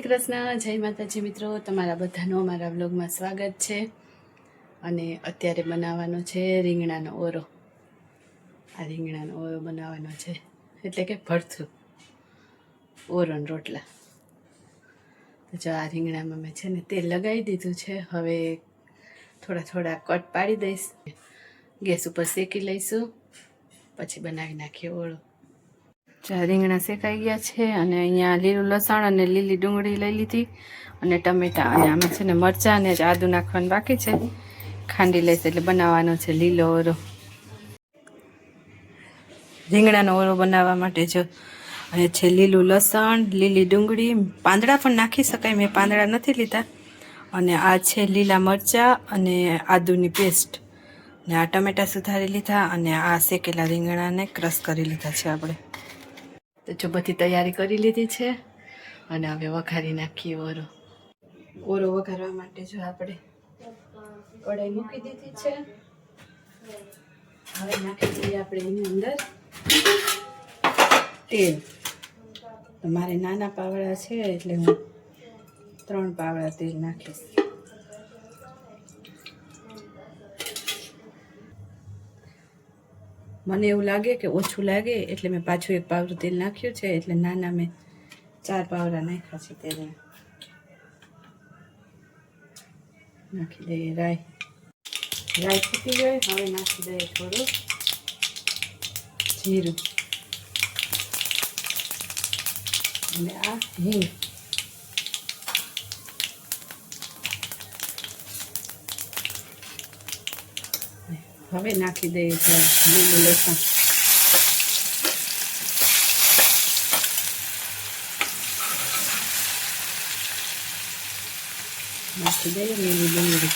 શ્રી કૃષ્ણ, જય માતાજી મિત્રો, તમારા બધાનું અમારા બ્લોગમાં સ્વાગત છે. અને અત્યારે બનાવવાનો છે રીંગણાનો ઓરો આ રીંગણાનો ઓરો બનાવવાનો છે. એટલે કે ભરથું. ઓરોન રોટલા. તો જો આ રીંગણામાં મેં છે ને તેલ લગાવી દીધું છે. હવે થોડા થોડા કટ પાડી દઈશ. ગેસ ઉપર શેકી લઈશું. પછી બનાવી નાખીએ ઓળો. રીંગણા શેકાઈ ગયા છે અને અહીંયા લીલું લસણ અને લીલી ડુંગળી લઈ લીધી અને ટમેટા અને આમાં છે ને મરચાં અને આદુ નાખવાનું બાકી છે. ખાંડી લઈશ એટલે બનાવવાનો છે લીલો ઓરો. રીંગણાનો ઓરો બનાવવા માટે જો અને છે લીલું લસણ, લીલી ડુંગળી, પાંદડા પણ નાખી શકાય, મેં પાંદડા નથી લીધા. અને આ છે લીલા મરચાં અને આદુની પેસ્ટ. ને આ ટમેટા સુધારી લીધા અને આ શેકેલા રીંગણાને ક્રશ કરી લીધા છે આપણે. જો બધી તૈયારી કરી લીધી છે અને હવે વઘારી નાખીએ ઓરો. ઓરો વઘારવા માટે જો આપણે કઢાઈ મૂકી દીધી છે. હવે નાખી દઈએ આપણે એની અંદર તેલ. તો મારે નાના પાવડા છે એટલે હું ત્રણ પાવડા તેલ નાખીશ. મને એવું લાગે કે ઓછું લાગે એટલે મેં પાછું એક પાવડું તેલ નાખ્યું છે એટલે નાના મેં ચાર પાવડા નાખ્યા છે તેલ. નાખી દઈએ રાઈ. રાઈ ફૂટી ગઈ, હવે નાખી દઈએ થોડું જીરું. અને આ હિંગ. હવે નાખી દઈએ છે લીલું લસણ. નાખી દઈએ લીલું ડુંગળી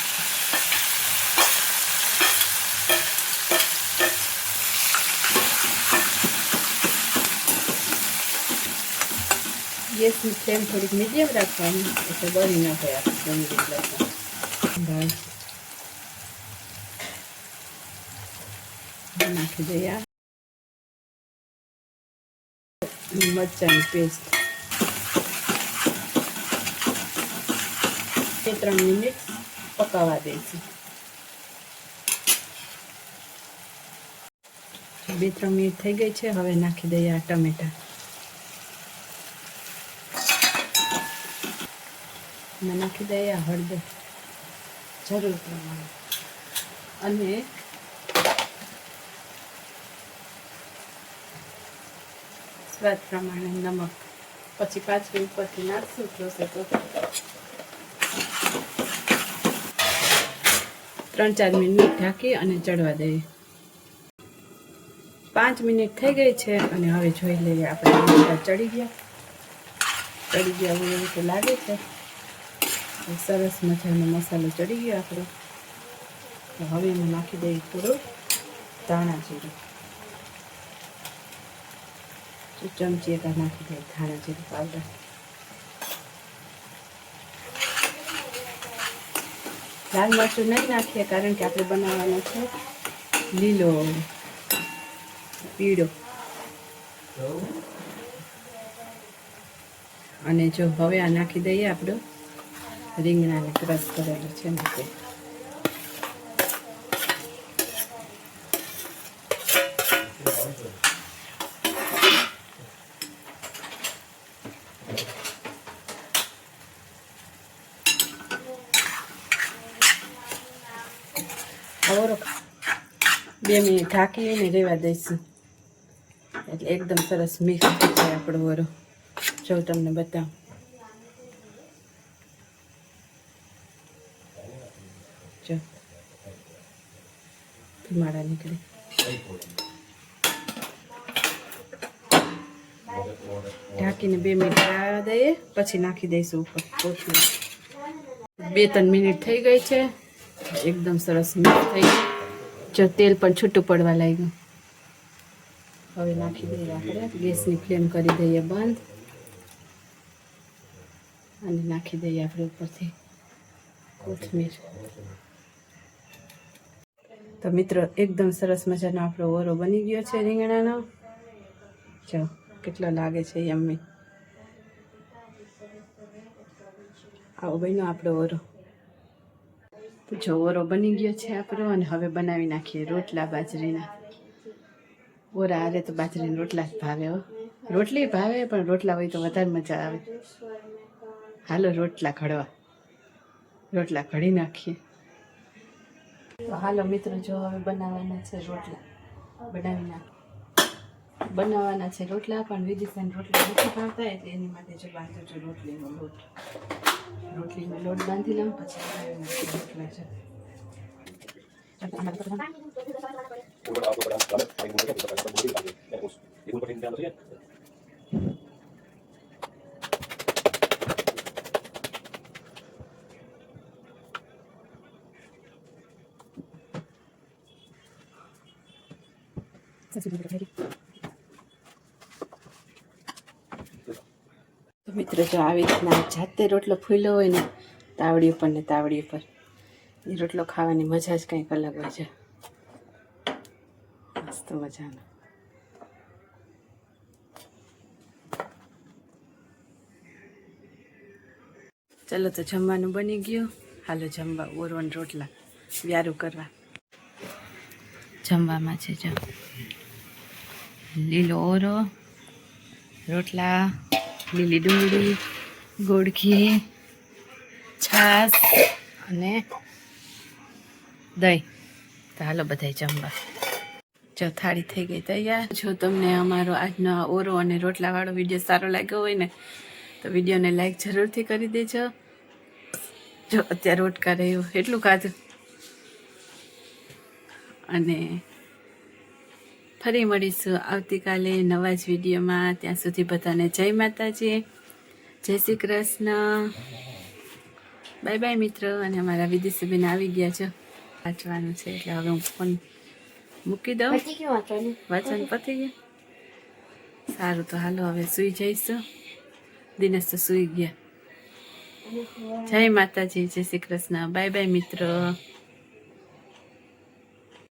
ગેસની ફ્લેમ થોડીક મીડિયમ રાખવાની, એટલે બળી ન થાય આપણે ડુંગળી લસણ. નાખી દઈએ મરચાંની પેસ્ટ બે ત્રણ મિનિટ પકાવવા દઈશું બે ત્રણ મિનિટ થઈ ગઈ છે, હવે નાખી દઈએ આ ટમેટા. નાખી દઈએ હળદર. જરૂર પ્રમાણે. અને સ્વાદ પ્રમાણે નમક. પછી પાછું ઉપરથી નાખશું, જોશે તો. ત્રણ ચાર મિનિટ ઢાંકી અને ચડવા દઈએ. પાંચ મિનિટ થઈ ગઈ છે અને હવે જોઈ લઈએ આપણે ચડી ગયા. ચડી ગયા હોય એવું તો લાગે છે. સરસ મજાનો મસાલો ચડી ગયો આપણો. હવે એમાં નાખી દઈએ થોડું ધાણા જીરું. ચમચી એક નાખી દઈએ ધાણા પાવડર. લાલ મરચું નહીં નાખીએ કારણ કે આપણે બનાવવાનો છે લીલો પીળો. અને જો હવે આ નાખી દઈએ આપણો રીંગણાને ક્રશ કરેલું છે ને ઓરો બે મિનિટ ઢાંકીને રહેવા દઈશું. એટલે એકદમ સરસ મિક્સ થઈ જાય આપણો વરો. જો તમને બતાવું. જો. ધુમાડા નીકળે. ઢાંકીને બે મિનિટ દઈએ, પછી નાખી દઈશું ઉપર કોથમીર. બે ત્રણ મિનિટ થઈ ગઈ છે. એકદમ સરસ મિક્સ થઈ ગયું. જો તેલ પણ છૂટું પડવા લાગ્યું. હવે નાખી દઈએ આપણે. ગેસની ફ્લેમ કરી દઈએ બંધ. અને નાખી દઈએ આપણે ઉપરથી કોથમીર. તો મિત્રો, એકદમ સરસ મજાનો આપણો ઓરો બની ગયો છે રીંગણાનો. જો, કેટલો લાગે છે યમ્મી. આવો બન્યો આપણો ઓરો. તો જો ઓરો બની ગયો છે આપણો અને હવે બનાવી નાખીએ રોટલા બાજરીના. ઓરા હારે તો બાજરીના રોટલા જ ભાવે હો. રોટલી ભાવે પણ રોટલા હોય તો વધારે મજા આવે. હાલો રોટલા ઘડવા. રોટલા ઘડી નાખીએ. તો હાલો મિત્રો જો હવે બનાવવાના છે રોટલા. બનાવી નાખ. બનાવવાના છે રોટલા પણ વિદિશાને રોટલા નથી ભાવતા એટલે એની માટે જો બાંધો છો રોટલીનો લોટ. રોટલીનો લોટ બાંધી લઉં પછી રોટલા છે. તો મિત્રો જો આવી રીતના જાતે રોટલો ફૂલ્યો હોય ને, તાવડી ઉપર ને તાવડી ઉપર. એ રોટલો ખાવાની મજા જ કંઈક અલગ હોય છે. મસ્ત મજાનો. ચલો તો જમવાનું બની ગયું. હાલો જમવા ઓરવન રોટલા વ્યારું કરવા. જમવામાં છે જો લીલો ઓરો, રોટલા લીલી ડુંગળી, ગોળખી છાસ અને દહીં. તો હાલો બધાય જમવા. જો થાળી થઈ ગઈ તૈયાર. જો તમને અમારો આજનો ઓરો અને રોટલાવાળો વીડિયો સારો લાગ્યો હોય ને, તો વિડીયોને લાઈક જરૂરથી કરી દેજો. જો અત્યારે રોટકા રહ્યો એટલું ખાધું. અને ફરી મળીશું આવતીકાલે નવા જ વિડીયોમાં. ત્યાં સુધી બધાને જય માતાજી. જય શ્રી કૃષ્ણ. બાય બાય મિત્રો. અને અમારા વિદેશીબેન આવી ગયા છો. વાંચવાનું છે એટલે હવે હું ફોન મૂકી દઉં. વાંચન પતી ગયા. સારું તો હાલો હવે સૂઈ જઈશું. દિનેશ તો સૂઈ ગયા. જય માતાજી જય શ્રી કૃષ્ણ. બાય બાય મિત્રો.